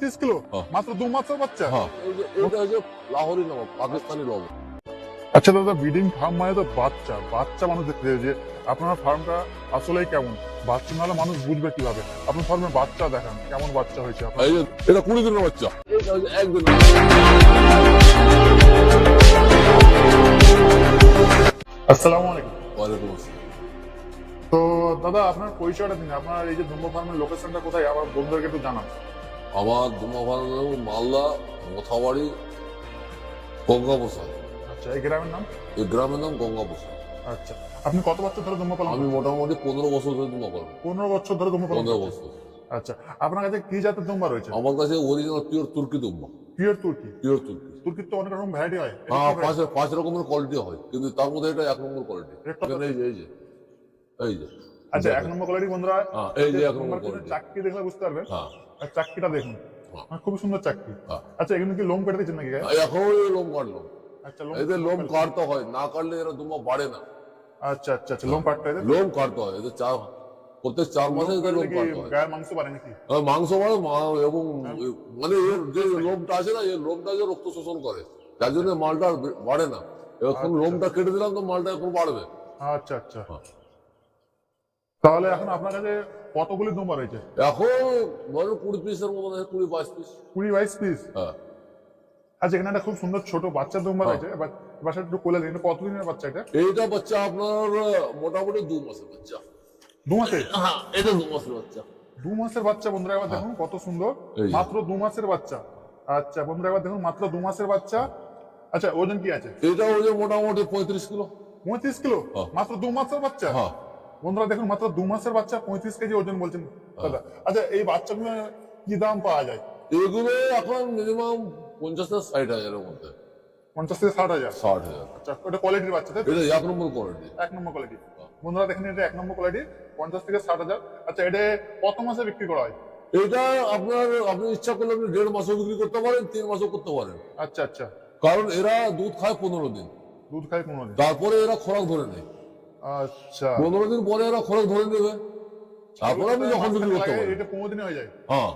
পঁয়ত্রিশ কিলো হ্যাঁ। মাত্র দু মাসের বাচ্চা? হ্যাঁ। এই এটা হচ্ছে লাহোরি নবাব পাকিস্তানি লবণ আচ্ছা দাদা ব্রিডিং ফার্ম মানে তো বাচ্চা। বাচ্চা মানুষ দেখতে চাই যে আপনার ফার্মটা আসলেই কেমন? বাচ্চা নাহলে মানুষ বুঝবে কীভাবে? আপনার ফার্মে বাচ্চা দেখান কেমন বাচ্চা হয়েছে এটা কুড়ি দিনের বাচ্চা। একদিন আসসালামু আলাইকুম। ওয়ালাইকুম আসসালাম। তো দাদা আপনার পরিচয়টা দিন। আপনার এই যে দুম্ব ফার্মের লোকেশনটা কোথায়? আমার বন্ধুদেরকে একটু জানান। আমার মালদা মথাবাড়ি গঙ্গাপ্রসাদ। আচ্ছা এই গ্রামের নাম? এই গ্রামের নাম গঙ্গাপ্রসাদ। আচ্ছা আপনি কত বছর ধরে দুম্ব পালন আমি মোটামুটি পনেরো বছর ধরে দুমা পালন পনেরো বছর ধরে দুম্ব পালন পনেরো বছর। আচ্ছা আপনার কাছে কি জাতের দুম্বা রয়েছে? আমার কাছে অরিজিনাল পিওর তুর্কি দুম্বা পিওর তুর্কি পিওর তুর্কি তুর্কির তো অনেক রকম ভ্যারাইটি হয়। হ্যাঁ পাঁচ পাঁচ রকমের কোয়ালিটি হয় কিন্তু তার মধ্যে এটা এক নম্বর কোয়ালিটি? এই যে এই যে এই যে। আচ্ছা এক নম্বর কোয়ালিটি বন্ধুরা হ্যাঁ এই যে এক নম্বর চাকরি দেখলে বুঝতে পারবেন। হ্যাঁ। আর চাকরিটা দেখুন। হ্যাঁ। মানে সুন্দর চাকরি। হ্যাঁ। আচ্ছা এগুলো কি লোম কেটে দিচ্ছেন নাকি এখন লোম কাটলো আচ্ছা এদের লোম কাটতে হয় না কাটলে এরা দুমা বাড়ে না। আচ্ছা আচ্ছা আচ্ছা লোম পাটটা এদের লোম কাটতে হয় এদের চার প্রত্যেক চার মাসে এদের লোম কাটতে হয়। গায়ের মাংস বাড়ে নাকি? মাংস বাড়ে এবং মানে এর যে লোমটা আছে না এই লোমটা যে রক্ত শোষণ করে যার জন্য মালটা বাড়ে না। এখন লোমটা কেটে দিলাম তো মালটা এখন বাড়বে। আচ্ছা আচ্ছা। হ্যাঁ। তাহলে এখন আপনার কাছে কতগুলি দুম্বা রয়েছে? এখন ধরো কুড়ি পিসের মতো আছে, কুড়ি বাইশ পিস কুড়ি বাইশ পিস হ্যাঁ। আচ্ছা এখানে একটা খুব সুন্দর ছোট বাচ্চা দুম্বা রয়েছে। এবার বাচ্চা একটু কোলে দিন কতদিনের বাচ্চা এটা? এইটা বাচ্চা আপনার মোটামুটি দু মাসের বাচ্চা। দু মাসে হ্যাঁ এটা দু মাসের বাচ্চা। দু মাসের বাচ্চা বন্ধুরা দেখুন কত সুন্দর। মাত্র দু মাসের বাচ্চা। আচ্ছা বন্ধুরা এবার দেখুন মাত্র দু মাসের বাচ্চা। আচ্ছা ওজন কি আছে? এটা যে মোটামুটি পঁয়ত্রিশ কিলো। পঁয়ত্রিশ কিলো? হ্যাঁ। মাত্র দু মাসের বাচ্চা? হ্যাঁ। বন্ধুরা দেখুন মাত্র দু মাসের বাচ্চা পঁয়ত্রিশ কেজি ওজন বলছেন দাদা। আচ্ছা এই বাচ্চাগুলো কি দাম পাওয়া যায়? এগুলো এখন মিনিমাম পঞ্চাশ থেকে ষাট হাজারের মধ্যে। পঞ্চাশ থেকে ষাট হাজার? ষাট হাজার। আচ্ছা ওটা কোয়ালিটির বাচ্চা তাই এটা এক নম্বর কোয়ালিটি এক নম্বর কোয়ালিটি বন্ধুরা দেখেন এটা এক নম্বর কোয়ালিটি পঞ্চাশ থেকে ষাট হাজার। আচ্ছা এটা কত মাসে বিক্রি করা হয়? এটা আপনার আপনি ইচ্ছা করলে আপনি দেড় মাসও বিক্রি করতে পারেন তিন মাসও করতে পারেন। আচ্ছা আচ্ছা। কারণ এরা দুধ খায় পনেরো দিন। দুধ খায় পনেরো দিন। তারপরে এরা খোরাক ধরে নেয়। আচ্ছা। পনেরো দিন পরে ওরা খোরাক ধরে নেবে। তারপরে আপনি যখন বিক্রি করতে পারেন এটা পনেরো দিনে হয়ে যায়। হ্যাঁ।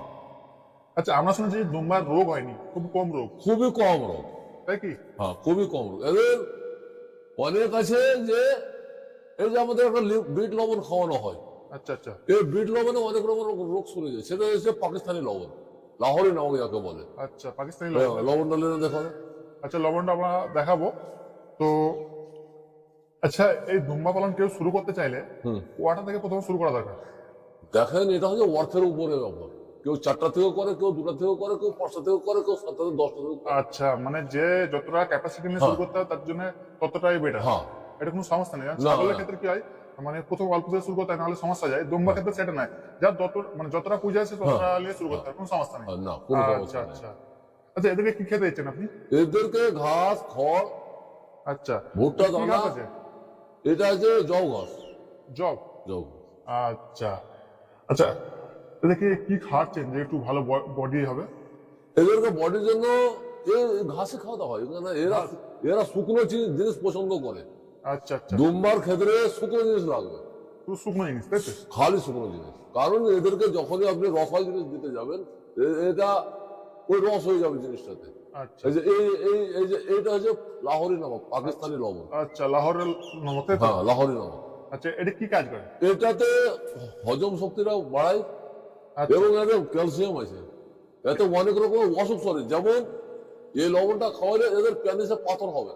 আচ্ছা আমরা শুনেছি যে দুম্বার রোগ হয়নি খুব কম রোগ। খুবই কম রোগ। তাই কি? হ্যাঁ খুবই কম রোগ। এদের অনেক আছে যে এই যে আমাদের একটা বিট লবণ খাওয়ানো হয়। আচ্ছা আচ্ছা। এই বিট লবণে অনেক রকম রোগ শুনে যায়। সেটা হচ্ছে পাকিস্তানি লবণ। লাহোরি নামক যাকে বলে। আচ্ছা পাকিস্তানি হ্যাঁ, লবণ লবণটা লেনে দেখো আচ্ছা লবণটা আমরা দেখাবো। তো আচ্ছা এই দুম্বা পালন কেউ শুরু করতে চাইলে কোয়াটা থেকে প্রথমে শুরু করা দরকার। দেখেন এটা হচ্ছে অর্থের উপরে ব্যাপার কেউ চারটা থেকেও করে কেউ দুটা থেকেও করে কেউ পাঁচটা থেকেও করে কেউ সাতটা থেকে দশটা থেকেও আচ্ছা মানে যে যতটা ক্যাপাসিটি নিয়ে শুরু হ্যাঁ। করতে হয় তার জন্য ততটাই বেটার হ্যাঁ। এটা কোনো সমস্যা নেই ছাগলের ক্ষেত্রে কি হয় মানে প্রথম অল্প থেকে শুরু করতে হয় নাহলে সমস্যা যায়। দুম্বা ক্ষেত্রে সেটা নাই যার যত মানে যতটা পূজা আছে ততটা নিয়ে শুরু করতে হয় কোনো সমস্যা নেই। না কোনো আচ্ছা সমস্যা নেই। আচ্ছা। আচ্ছা এদেরকে কি খেতে দিচ্ছেন আপনি? এদেরকে ঘাস খড় আচ্ছা। ভুট্টা দানা আছে? এটা আছে জব ঘাস জব? জব আচ্ছা। আচ্ছা এদেরকে কি খাওয়াচ্ছেন যে একটু ভালো বডি হবে? এদেরকে বডির জন্য এ ঘাসে খাওয়াতে হয়। এখানে এরা এরা শুকনো জিনিস পছন্দ করে। আচ্ছা আচ্ছা। দুম্বার ক্ষেত্রে শুকনো জিনিস লাগবে। শুকনো জিনিস তাই খালি শুকনো জিনিস। কারণ এদেরকে যখনই আপনি রসাল জিনিস দিতে যাবেন এটা ওই রস হয়ে যাবে জিনিসটাতে। এই যে এই এই এই যে এইটা হচ্ছে লাহোরি নামক পাকিস্তানি লবণ আচ্ছা লাহোরের নমক? হ্যাঁ লাহোরি নামক আচ্ছা এটা কি কাজ করে? এটাতে হজম শক্তিটা বাড়ায় আচ্ছা। এবং এতে ক্যালসিয়াম আছে। এতে অনেক রকম অসুখ সরে যেমন এই লবণটা খাওয়ালে এদের প্যানিসে পাথর হবে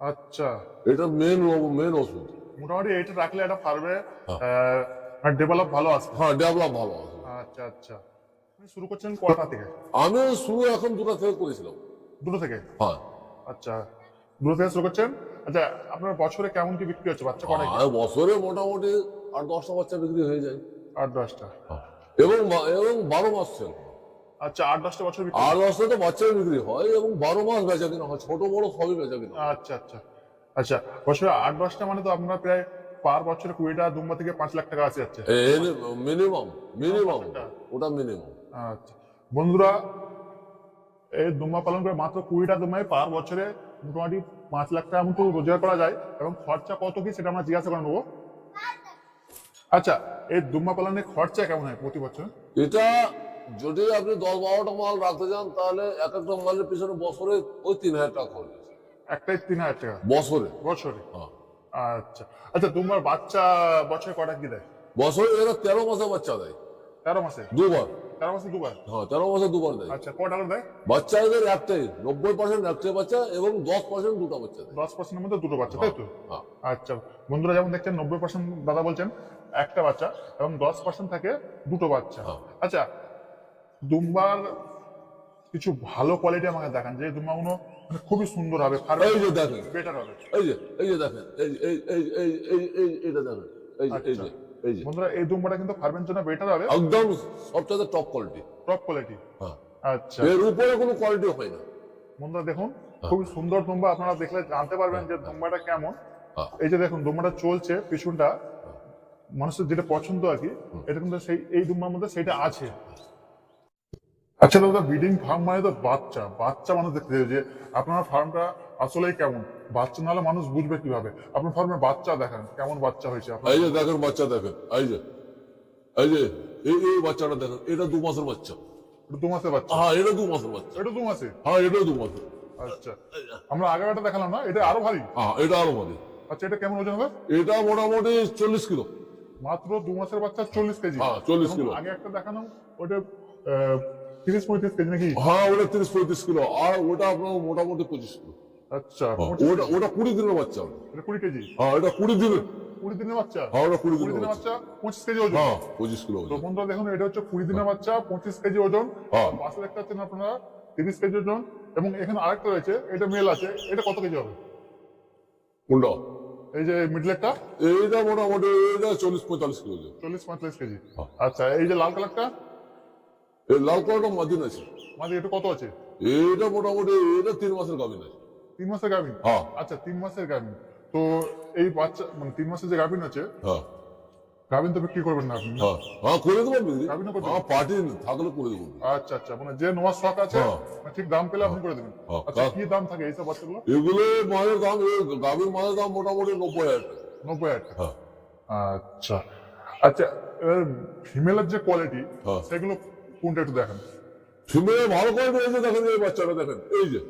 আচ্ছা। এটা মেন মেন ওষুধ। মোটামুটি এটা রাখলে একটা ফার্মে হ্যাঁ। ডেভেলপ ভালো আসবে হ্যাঁ ডেভেলপ ভালো আছে। আচ্ছা আচ্ছা। শুরু করছেন কটা থেকে? আমি শুরু এখন দুটা থেকে করেছিলাম। দুটো থেকে? হ্যাঁ। আচ্ছা দুটো থেকে শুরু করছেন? আচ্ছা আপনার বছরে কেমন কি বিক্রি হচ্ছে? বাচ্চা কটা বছরে মোটামুটি আট দশটা বাচ্চা বিক্রি হয়ে যায়। আট দশটা। এবং এবং বারো মাস চল। আচ্ছা আট দশটা বছর আট দশটা তো বাচ্চাই বিক্রি হয় এবং বারো মাস বেচা কিনা হয়। ছোট বড় সবই বেচা কিনা আচ্ছা আচ্ছা। আচ্ছা বছরে আট দশটা মানে তো আপনার প্রায় পার বছরে কুড়িটা দুম্বা থেকে পাঁচ লাখ টাকা আসে যাচ্ছে। Minimum minimum. ওটা মিনিমাম। আচ্ছা। বন্ধুরা এই দুম্বা পালন করে মাত্র কুড়িটা দুম্বাই পার বছরে মোটামুটি পাঁচ লাখ টাকা মতো রোজগার করা যায় এবং খরচা কত কি সেটা আমরা জিজ্ঞাসা করে নেব। আচ্ছা এই দুম্বা পালনের খরচা কেমন হয় প্রতি বছর? এটা যদি আপনি দশ বারোটা মাল রাখতে যান তাহলে এক একটা মালের পিছনে বছরে ওই তিন হাজার টাকা খরচ একটাই তিন হাজার টাকা? বছরে। বছরে? হ্যাঁ। আচ্ছা। আচ্ছা তোমার বাচ্চা বছরে কটা কি দেয়? বছরে এরা তেরো মাসে বাচ্চা দেয়। তেরো মাসে? দুবার। তেরো মাসে দুবার? হ্যাঁ তেরো মাসে দুবার দেয়। আচ্ছা কটা দেয়? বাচ্চাদের নব্বই পার্সেন্ট বাচ্চা এবং দশ পার্সেন্ট দুটো বাচ্চা দেয়। দশ পার্সেন্টের মধ্যে দুটো বাচ্চা তাই তো? হ্যাঁ। আচ্ছা বন্ধুরা যেমন দেখছেন নব্বই পার্সেন্ট দাদা বলছেন একটা বাচ্চা এবং দশ পার্সেন্ট থাকে দুটো বাচ্চা। হ্যাঁ। আচ্ছা দুম্বার কিছু ভালো কোয়ালিটি আমাকে দেখান যে দুম্বাগুলো মানে খুবই সুন্দর হবে এই যে দেখেন। বেটার হবে। এই যে এই যে দেখেন এই এই এই এই এই এই এটা দেখেন এই যে এই যে। এই যে। বন্ধুরা এই দুম্বাটা কিন্তু ফার্মের জন্য বেটার হবে। একদম সবচেয়ে টপ কোয়ালিটি টপ কোয়ালিটি হ্যাঁ। আচ্ছা। এর উপরে কোনো কোয়ালিটি হয় না। বন্ধুরা দেখুন খুবই সুন্দর দুম্বা আপনারা দেখলে জানতে পারবেন যে দুম্বাটা কেমন। হ্যাঁ। এই যে দেখুন দুম্বাটা চলছে পিছনটা। মানুষের যেটা পছন্দ আর কি এটা কিন্তু সেই এই দুম্বার মধ্যে সেটা আছে। আচ্ছা দাদা ব্রিডিং ফার্ম মানে তো বাচ্চা। বাচ্চা মানুষ দেখতে যে আপনার ফার্মটা আসলেই কেমন? বাচ্চা নাহলে মানুষ বুঝবে কীভাবে? আপনার ফার্মে বাচ্চা দেখান কেমন বাচ্চা হয়েছে এই যে দেখেন বাচ্চা দেখেন এই যে এই যে এই এই বাচ্চাটা দেখেন এটা দু মাসের বাচ্চা। এটা দু মাসের বাচ্চা? হ্যাঁ এটা দু মাসের বাচ্চা। এটা দু মাসে হ্যাঁ এটাও দু মাসের। আচ্ছা আমরা আগের একটা দেখালাম না এটা আরও ভারী। হ্যাঁ এটা আরও মানে আচ্ছা এটা কেমন ওজন হবে? এটা মোটামুটি চল্লিশ কিলো। মাত্র দু মাসের বাচ্চা চল্লিশ কেজি। হ্যাঁ, 40 কিলো। আগে একটা দেখানো ওটা তিরিশ পঁয়ত্রিশ কেজি নাকি? হ্যাঁ ওটা তিরিশ পঁয়ত্রিশ কিলো আর ওটা আপনার মোটামুটি পঁচিশ কিলো। আচ্ছা হ্যাঁ, ওটা ওটা কুড়ি দিনের বাচ্চা। ওটা। কুড়ি কেজি? হ্যাঁ এটা কুড়ি দিনের কুড়ি দিনের বাচ্চা? হ্যাঁ ওটা কুড়ি দিনের বাচ্চা। পঁচিশ কেজি ওজন। হ্যাঁ পঁচিশ কিলো তো ওজন। বন্ধুরা দেখুন এটা হচ্ছে কুড়ি দিনের বাচ্চা পঁচিশ কেজি ওজন। হ্যাঁ। পাশে দেখতে পাচ্ছেন আপনারা তিরিশ কেজি ওজন। এবং এখানে আরেকটা রয়েছে এটা মেল আছে এটা কত কেজি হবে? কোনটা? এই যে মিডলেরটা এইটা মোটামুটি চল্লিশ পঁয়তাল্লিশ কিলো ওজন। চল্লিশ পঁয়তাল্লিশ কেজি। হ্যাঁ। আচ্ছা এই যে লাল কালারটা? এই লাল কালারটা মাদিন আছে। মাঝে এটা কত আছে? এটা মোটামুটি এটা তিন মাসের গাভিন আছে। তিন মাসের গাভিন হ্যাঁ। আচ্ছা তিন মাসের গাভিন তো এই বাচ্চা মানে তিন মাসের যে গাভিন আছে হ্যাঁ। গাভিন তো বিক্রি করবেন না আপনি হ্যাঁ। হ্যাঁ করে দেবো। গাভিনও করে হ্যাঁ পার্টি থাকলে করে দেবো। আচ্ছা আচ্ছা মানে যে নোয়ার শখ আছে। মানে ঠিক দাম পেলে আপনি করে দেবেন। আচ্ছা কি দাম থাকে এইসব বাচ্চাগুলো এগুলো মাছের দাম এই গাভীর মাছের দাম মোটামুটি নব্বই হাজার নব্বই হাজার আচ্ছা। আচ্ছা ফিমেলের যে কোয়ালিটি। সেগুলো কোনটা একটু দেখেন? ফিমেল ভালো করে দিয়েছে দেখেন এই বাচ্চাটা দেখেন এই যে।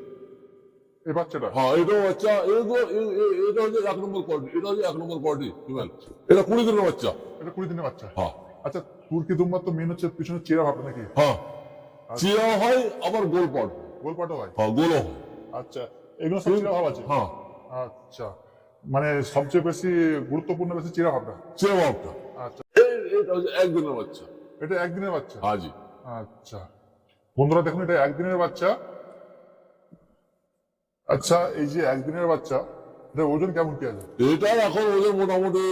এই বাচ্চাটা? হ্যাঁ এটা বাচ্চা এটা হচ্ছে এক নম্বর কোয়ালিটি এটা হচ্ছে এক নম্বর কোয়ালিটি ফিমেল এটা কুড়ি দিনের বাচ্চা। এটা কুড়ি দিনের বাচ্চা? হ্যাঁ। আচ্ছা তুর্কি দুম্বার তো মেন হচ্ছে পিছনে চেরা ভাবটা নাকি? হ্যাঁ। চিয়া হয় আবার গোল পাট। গোলপাটও হয়? হ্যাঁ গোলও হয়। আচ্ছা এগুলো সব চিরা ভাব আছে? হ্যাঁ। আচ্ছা মানে সবচেয়ে বেশি গুরুত্বপূর্ণ বেশি চিরা ভাবটা? চিয়া ভাবটা। আচ্ছা। এটা হচ্ছে একদিনের বাচ্চা। এটা একদিনের বাচ্চা? হাজি আচ্ছা। বন্ধুরা দেখুন এটা একদিনের বাচ্চা। আচ্ছা এই যে একদিনের বাচ্চা এটা ওজন কেমন কি আছে? এটা এখন ওদের মোটামুটি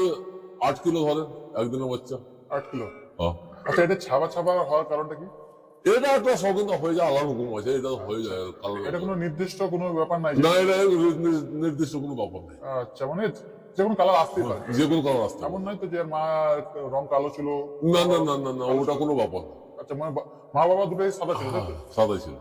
আট কিলো ধরেন একদিনের বাচ্চা। আট কিলো? হ্যাঁ। আচ্ছা এটা ছাবা ছাবা হওয়ার কারণটা কি? এটা একটা শৌখিন হয়ে যায় আলাদা রকম আছে এটা হয়ে যায় কালার এটা কোনো নির্দিষ্ট কোনো ব্যাপার নাই? না এটা নির- নির- নির্দিষ্ট কোনো ব্যাপার নেই। আচ্ছা মানে যে কোনো কালার আসতেই পারে। যে কোনো কালার আসতে এমন নয় তো যে মা রং কালো ছিল? না না না না না ওটা কোনো ব্যাপার না। আচ্ছা মানে মা বাবা দুটোই সাদা ছিল তাই তো? ছিল।